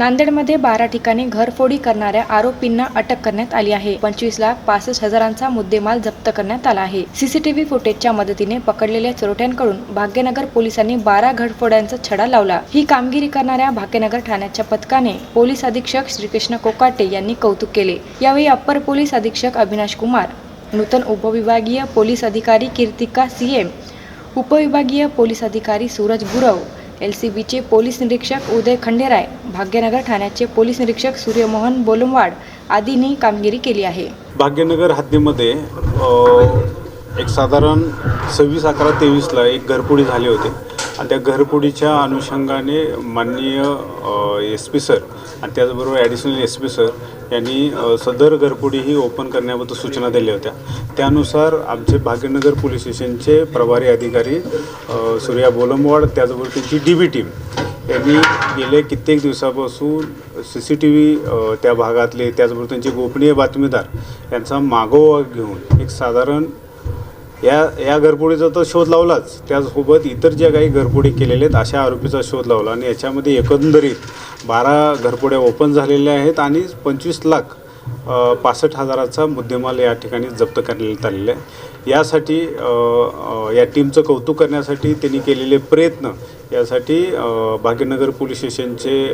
नांदेडमध्ये बारा ठिकाणी घरफोडी करणाऱ्या आरोपींना अटक करण्यात आली आहे. पंचवीस लाख पासष्ट हजारांचा मुद्देमाल जप्त करण्यात आला आहे. सीसीटीव्ही फुटेजच्या मदतीने पकडलेल्या चोरट्यांकडून भाग्यनगर पोलिसांनी बारा घरफोड्यांचा छडा लावला. ही कामगिरी करणाऱ्या भाग्यनगर ठाण्याच्या पथकाने पोलीस अधीक्षक श्रीकृष्ण कोकाटे यांनी कौतुक केले. यावेळी अप्पर पोलीस अधीक्षक अविनाश कुमार नूतन उपविभागीय पोलीस अधिकारी कीर्तिका सीएम उपविभागीय पोलीस अधिकारी सूरज गुरव एल सी बीचे पोलीस निरीक्षक उदय खंडेराय भाग्यनगर ठाण्याचे पोलीस निरीक्षक सूर्यमोहन बोलमवाड आदींनी कामगिरी केली आहे. भाग्यनगर हद्दीमध्ये एक साधारण सव्वीस अकरा तेवीसला एक घरपुडी झाली होती. आणि त्या घरपुडीच्या अनुषंगाने माननीय एस पी सर आणि त्याचबरोबर ॲडिशनल एस पी सर यांनी सदर घरपुडी ही ओपन करण्याबद्दल सूचना दिल्या होत्या. त्यानुसार आमचे भाग्यनगर पोलीस स्टेशनचे प्रभारी अधिकारी सूर्या बोलमवाड त्याचबरोबर त्यांची डी बी टीम यांनी गेले कित्येक दिवसापासून सी सी टी व्ही त्या भागातले त्याचबरोबर त्यांचे गोपनीय बातमीदार यांचा मागोवा घेऊन एक साधारण या या घरपुडीचा तर शोध लावलाच. त्याचसोबत इतर ज्या काही घरपुडी केलेल्या आहेत अशा आरोपीचा शोध लावला. आणि याच्यामध्ये एकंदरीत बारा घरपुड्या ओपन झालेल्या आहेत आणि पंचवीस लाख पासष्ट हजाराचा मुद्देमाल या ठिकाणी जप्त करण्यात आलेला आहे. यासाठी या टीमचं कौतुक करण्यासाठी त्यांनी केलेले प्रयत्न यासाठी भाग्यनगर पोलीस स्टेशनचे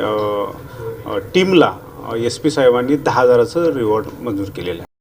टीमला एस पी साहेबांनी दहा हजाराचं रिवॉर्ड मंजूर केलेलं आहे.